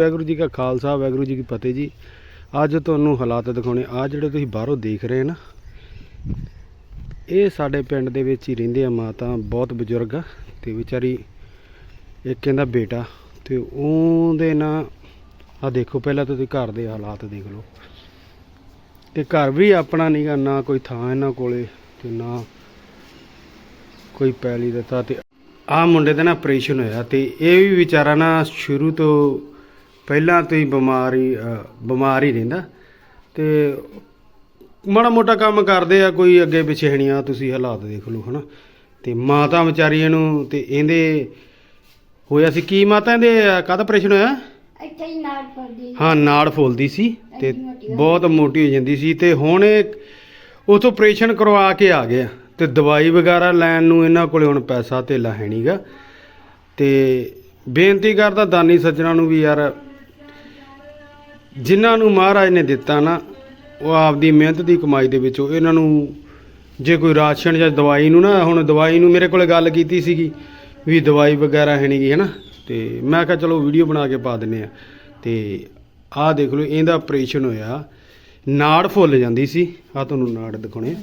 ਵਾਹਿਗੁਰੂ ਜੀ ਕਾ ਖਾਲਸਾ, ਵਾਹਿਗੁਰੂ ਜੀ ਕੀ ਫਤਿਹ ਜੀ। ਅੱਜ ਤੁਹਾਨੂੰ ਹਾਲਾਤ ਦਿਖਾਉਣੇ। ਆ ਜਿਹੜੇ ਤੁਸੀਂ ਬਾਹਰੋਂ ਦੇਖ ਰਹੇ ਨਾ, ਇਹ ਸਾਡੇ ਪਿੰਡ ਦੇ ਵਿੱਚ ਹੀ ਰਹਿੰਦੇ ਆ ਮਾਤਾ, ਬਹੁਤ ਬਜ਼ੁਰਗ ਆ ਤੇ ਵਿਚਾਰੀ ਇੱਕ ਕਹਿੰਦਾ ਬੇਟਾ ਤੇ ਉਹਦੇ ਨਾ ਆ ਦੇਖੋ ਪਹਿਲਾਂ ਤੁਸੀਂ ਘਰ ਦੇ ਹਾਲਾਤ ਦੇਖ ਲਓ। ਤੇ ਘਰ ਵੀ ਆਪਣਾ ਨਹੀਂਗਾ ਨਾ ਕੋਈ ਥਾਂ ਇਹਨਾਂ ਕੋਲੇ ਤੇ ਨਾ ਕੋਈ ਪੈਲੀ ਦਿੱਤਾ ਤੇ ਆ ਮੁੰਡੇ ਦਾ ਨਾ ਆਪਰੇਸ਼ਨ ਹੋਇਆ ਤੇ ਇਹ ਵੀ ਵਿਚਾਰਾ ਨਾ ਸ਼ੁਰੂ ਤੋਂ ਪਹਿਲਾਂ ਤੋਂ ਹੀ ਬਿਮਾਰ ਬਿਮਾਰ ਹੀ ਰਹਿੰਦਾ ਤੇ ਮਾੜਾ ਮੋਟਾ ਕੰਮ ਕਰਦੇ ਆ ਕੋਈ ਅੱਗੇ ਪਿੱਛੇ ਹਣੀਆਂ ਤੁਸੀਂ ਹਾਲਾਤ ਦੇਖ ਲਓ ਹਨਾ। ਤੇ ਮਾਤਾ ਵਿਚਾਰੀ ਇਹਨੂੰ ਤੇ ਇਹਦੇ ਹੋਇਆ ਸੀ ਕੀ ਮਾਤਾ ਇਹਦੇ ਕਦ ਆਪਰੇਸ਼ਨ ਹੋਇਆ? ਇੱਥੇ ਹੀ ਨਾਲ ਪੜਦੀ ਹਾਂ ਨਾੜ ਫੁੱਲਦੀ ਸੀ ਤੇ ਬਹੁਤ ਮੋਟੀ ਹੋ ਜਾਂਦੀ ਸੀ ਤੇ ਹੁਣ ਇਹ ਉਥੋਂ ਆਪਰੇਸ਼ਨ ਕਰਵਾ ਕੇ ਆ ਗਿਆ। ਤੇ ਦਵਾਈ ਵਗੈਰਾ ਲੈਣ ਨੂੰ ਇਹਨਾਂ ਕੋਲੇ ਹੁਣ ਪੈਸਾ ਧੇਲਾ ਹੈ ਨਹੀਂਗਾ ਤੇ ਬੇਨਤੀ ਕਰਦਾ ਦਾਨੀ ਸੱਜਣਾ ਨੂੰ ਵੀ ਯਾਰ ਜਿਨ੍ਹਾਂ ਨੂੰ ਮਹਾਰਾਜ ਨੇ ਦਿੱਤਾ ਨਾ ਉਹ ਆਪਦੀ ਮਿਹਨਤ ਦੀ ਕਮਾਈ ਦੇ ਵਿੱਚੋਂ ਇਹਨਾਂ ਨੂੰ ਜੇ ਕੋਈ ਰਾਸ਼ਨ ਜਾਂ ਦਵਾਈ ਨੂੰ ਨਾ ਹੁਣ ਦਵਾਈ ਨੂੰ ਮੇਰੇ ਕੋਲੇ ਗੱਲ ਕੀਤੀ ਸੀਗੀ ਵੀ ਦਵਾਈ ਵਗੈਰਾ ਹੈ ਨਹੀਂਗੀ ਹੈਨਾ? ਤੇ ਮੈਂ ਕਿਹਾ ਚਲੋ ਵੀਡੀਓ ਬਣਾ ਕੇ ਪਾ ਦਿੰਨੇ ਆ ਤੇ ਆਹ ਦੇਖ ਲਓ ਇਹਦਾ ਆਪਰੇਸ਼ਨ ਹੋਇਆ। ਨਾੜ ਫੁੱਲ ਜਾਂਦੀ ਸੀ। ਆ ਤੁਹਾਨੂੰ ਨਾੜ ਦਿਖਾਉਣੇ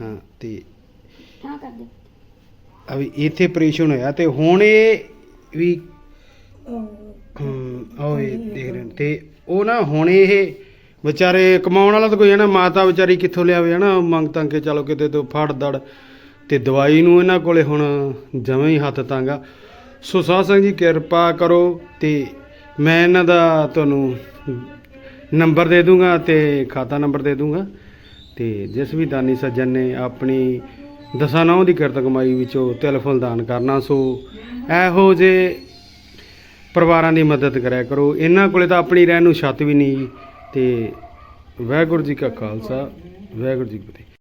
ਹਾਂ ਤੇ ਹਾਂ ਕਰ ਦੇ। ਆ ਵੀ ਇੱਥੇ ਆਪਰੇਸ਼ਨ ਹੋਇਆ ਤੇ ਹੁਣ ਇਹ ਵੀ ਇਹ ਦੇਖ ਰਹੇ। ਤੇ ਉਹ ਨਾ ਹੁਣ ਇਹ ਵਿਚਾਰੇ ਕਮਾਉਣ ਵਾਲਾ ਤਾਂ ਕੋਈ ਹੈ ਨਾ, ਮਾਤਾ ਵਿਚਾਰੀ ਕਿੱਥੋਂ ਲਿਆਵੇ ਹੈ ਨਾ, ਮੰਗ ਤੰਗ ਕੇ ਚਲੋ ਕਿਤੇ ਤੋਂ ਫੜ ਦੜ। ਤੇ ਦਵਾਈ ਨੂੰ ਇਹਨਾਂ ਕੋਲੇ ਹੁਣ ਜਮਾਂ ਹੀ ਹੱਥ ਤੰਗਾ ਸੋ ਸਾਧ ਸੰਗਤ ਜੀ, ਕਿਰਪਾ ਕਰੋ ਤੇ ਮੈਂ ਇਹਨਾਂ ਦਾ ਤੁਹਾਨੂੰ ਨੰਬਰ ਦੇ ਦੂੰਗਾ ਤੇ ਖਾਤਾ ਨੰਬਰ ਦੇ ਦੂੰਗਾ। ਤੇ ਜਿਸ ਵੀ ਦਾਨੀ ਸੱਜਣ ਨੇ ਆਪਣੀ ਦਸਾਂ ਨੌ ਦੀ ਕਿਰਤ ਕਮਾਈ ਵਿੱਚੋਂ ਤਿਲ ਫੁੱਲ ਦਾਨ ਕਰਨਾ, ਸੋ ਇਹੋ ਜੇ ਪਰਿਵਾਰਾਂ ਦੀ ਮਦਦ ਕਰਿਆ ਕਰੋ। ਇਹਨਾਂ ਕੋਲੇ ਤਾਂ ਆਪਣੀ ਰਹਿਣ ਨੂੰ ਛੱਤ ਵੀ ਨਹੀਂ ਜੀ। ਤੇ ਵਾਹਿਗੁਰੂ ਜੀ ਕਾ ਖਾਲਸਾ, ਵਾਹਿਗੁਰੂ ਜੀ ਕੀ ਫਤਿਹ।